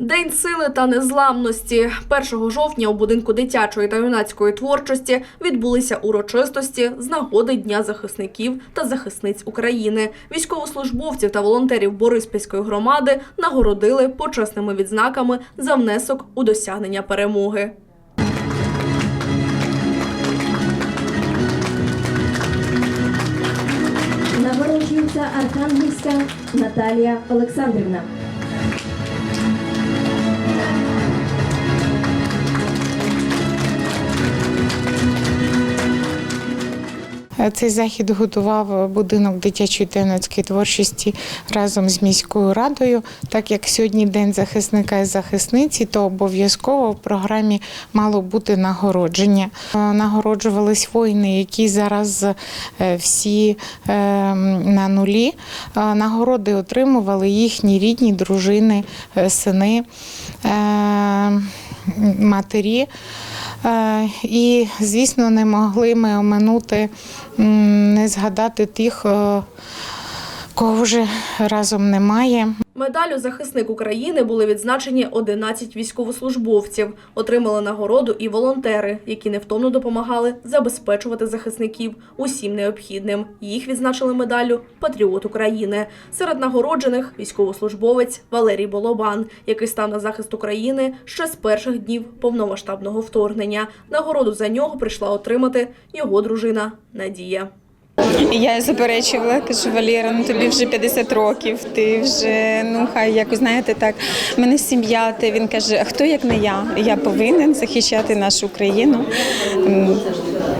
День сили та незламності 1 жовтня у будинку дитячої та юнацької творчості відбулися урочистості з нагоди Дня захисників та захисниць України. Військовослужбовців та волонтерів Бориспільської громади нагородили почесними відзнаками за внесок у досягнення перемоги. Нагороджується Архангельська Наталія Олександрівна. Цей захід готував будинок дитячої та творчості разом з міською радою. Так як сьогодні день захисника і захисниці, то обов'язково в програмі мало бути нагородження. Е, Нагороджувались воїни, які зараз е, всі е, на нулі. Е, Нагороди отримували їхні рідні дружини, е, сини. е, Матері, Е, і, звісно, не могли ми оминути, не згадати тих, е, кого вже разом немає. Медаллю захисник України були відзначені 11 військовослужбовців. Отримали нагороду і волонтери, які невтомно допомагали забезпечувати захисників усім необхідним. Їх відзначили медаллю Патріот України. Серед нагороджених військовослужбовець Валерій Боломан, який став на захист України ще з перших днів повномасштабного вторгнення. Нагороду за нього прийшла отримати його дружина Надія. Я заперечувала, кажу, Валера, ну тобі вже 50 років, ти вже, ну хай якось знаєте так, в мене сім'я, ти він каже, а хто як не я? Я повинен захищати нашу країну.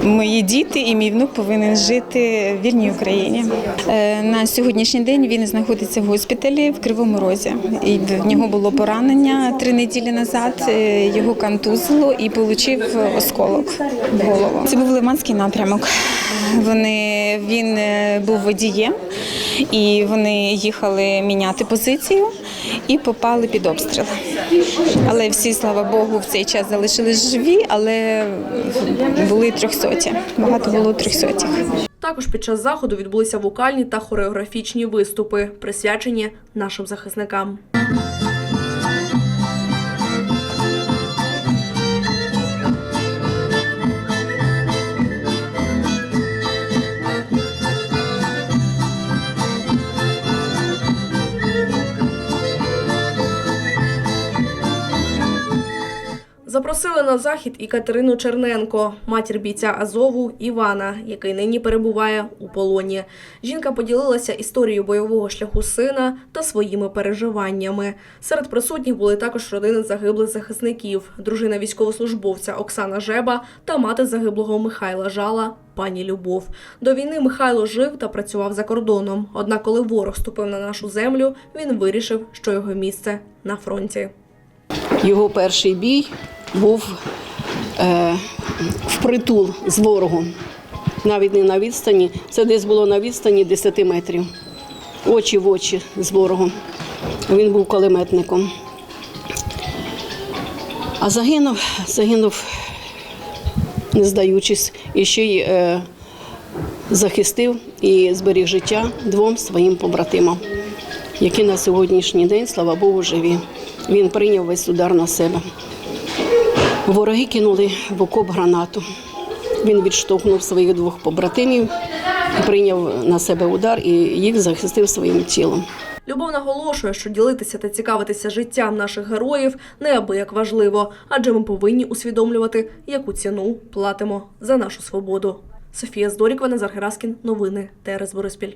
Мої діти і мій внук повинен жити в вільній Україні. Е, На сьогоднішній день він знаходиться в госпіталі в Кривому Розі. І в нього було поранення три неділі назад. е, Його контузило і отримав осколок в голову. Це був Лиманський напрямок. Вони він е, був водієм, і вони їхали міняти позицію і попали під обстріл. Але всі, слава Богу, в цей час залишились живі, але були трьохсоті. Багато було трьохсотих. Також під час заходу відбулися вокальні та хореографічні виступи, присвячені нашим захисникам. Запросили на захід і Катерину Черненко, матір бійця Азову Івана, який нині перебуває у полоні. Жінка поділилася історією бойового шляху сина та своїми переживаннями. Серед присутніх були також родини загиблих захисників, дружина військовослужбовця Оксана Жеба та мати загиблого Михайла Жала. Пані Любов до війни Михайло жив та працював за кордоном. Однак, коли ворог ступив на нашу землю, він вирішив, що його місце на фронті. Його перший бій був е, впритул з ворогом. Навіть не на відстані. Це десь було на відстані 10 метрів. Очі в очі з ворогом. Він був кулеметником. А загинув, загинув, не здаючись, і ще й е, захистив і зберіг життя двом своїм побратимам, які на сьогоднішній день, слава Богу, живі. Він прийняв весь удар на себе. Вороги кинули в окоп гранату. Він відштовхнув своїх двох побратимів, прийняв на себе удар і їх захистив своїм тілом. Любов наголошує, що ділитися та цікавитися життям наших героїв неабияк важливо, адже ми повинні усвідомлювати, яку ціну платимо за нашу свободу. Софія Здорікова, Назар Гераскін. Новини ТРС Бориспіль.